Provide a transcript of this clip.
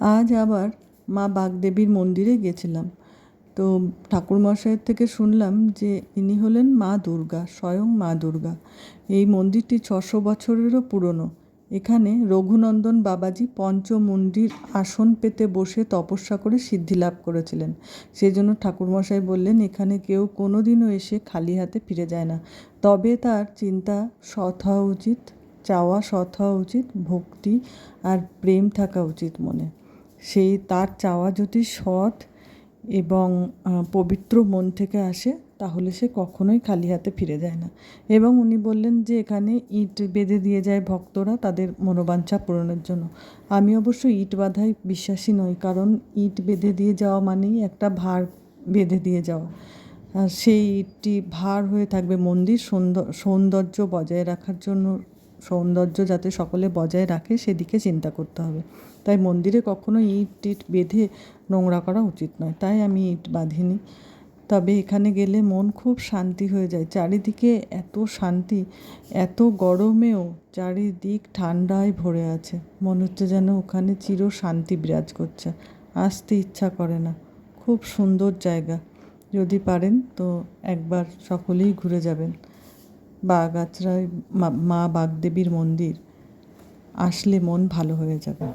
আজ আবার মা বাগদেবীর মন্দিরে গেছিলাম। তো ঠাকুরমশাইয়ের থেকে শুনলাম যে ইনি হলেন মা দুর্গা, স্বয়ং মা দুর্গা। এই মন্দিরটি ছশো বছরেরও পুরনো। এখানে রঘুনন্দন বাবাজি পঞ্চমুণ্ডির আসন পেতে বসে তপস্যা করে সিদ্ধি লাভ করেছিলেন। সেই জন্য ঠাকুরমশাই বললেন, এখানে কেউ কোনো দিনও এসে খালি হাতে ফিরে যায় না। তবে তার চিন্তা সৎ হওয়া উচিত চাওয়া সৎ হওয়া উচিত ভক্তি আর প্রেম থাকা উচিত মনে। সেই তার চাওয়া যদি সৎ এবং পবিত্র মন থেকে আসে, তাহলে সে কখনোই খালি হাতে ফিরে যায় না। এবং উনি বললেন যে, এখানে ইট বেঁধে দিয়ে যায় ভক্তরা তাদের মনোবাঞ্ছা পূরণের জন্য। আমি অবশ্য ইট বাঁধায় বিশ্বাসী নই, কারণ ইট বেঁধে দিয়ে যাওয়া মানেই একটা ভার বেঁধে দিয়ে যাওয়া। সেই ইটটি ভার হয়ে থাকবে মন্দির সৌন্দর্য বজায় রাখার জন্য সৌন্দর্য যাতে সকলে বজায় রাখে, সেদিকে চিন্তা করতে হবে। তাই মন্দিরে কখনো ইট টিট বেঁধে নোংরা করা উচিত নয়। তাই আমি ইট বাঁধিনি। তবে এখানে গেলে মন খুব শান্তি হয়ে যায়। চারিদিকে এত শান্তি, এত গরমেও চারিদিক ঠান্ডায় ভরে আছে। মনে হচ্ছে যেন ওখানে চির শান্তি বিরাজ করছে। আসতে ইচ্ছা করে না। খুব সুন্দর জায়গা। যদি পারেন তো একবার সকলেই ঘুরে যাবেন। বাগাছড়ায় মা বাগদেবীর মন্দির আসলে মন ভালো হয়ে যাবে।